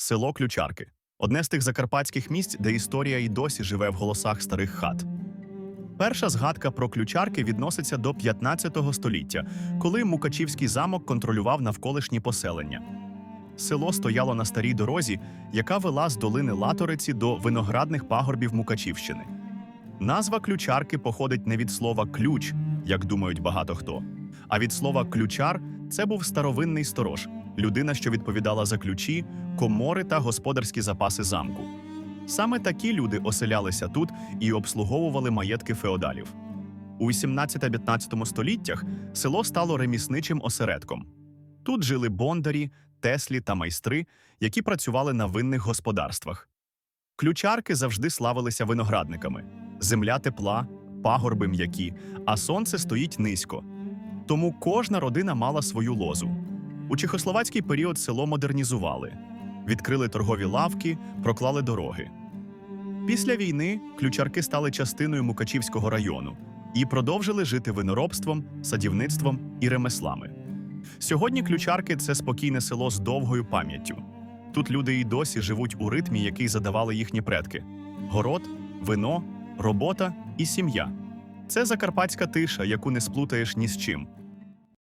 Село Ключарки одне з тих закарпатських місць, де історія і досі живе в голосах старих хат. Перша згадка про ключарки відноситься до 15 століття, коли Мукачівський замок контролював навколишні поселення. Село стояло на старій дорозі, яка вела з долини Латориці до виноградних пагорбів Мукачівщини. Назва ключарки походить не від слова ключ, як думають багато хто, а від слова ключар це був старовинний сторож, людина, що відповідала за ключі, комори та господарські запаси замку. Саме такі люди оселялися тут і обслуговували маєтки феодалів. У 18-15 століттях село стало ремісничим осередком. Тут жили бондарі, теслі та майстри, які працювали на винних господарствах. Ключарки завжди славилися виноградниками. Земля тепла, пагорби м'які, а сонце стоїть низько. Тому кожна родина мала свою лозу. У чехословацький період село модернізували, відкрили торгові лавки, проклали дороги. Після війни ключарки стали частиною Мукачівського району і продовжили жити виноробством, садівництвом і ремеслами. Сьогодні ключарки це спокійне село з довгою пам'яттю. Тут люди і досі живуть у ритмі, який задавали їхні предки: город, вино, робота і сім'я. Це закарпатська тиша, яку не сплутаєш ні з чим.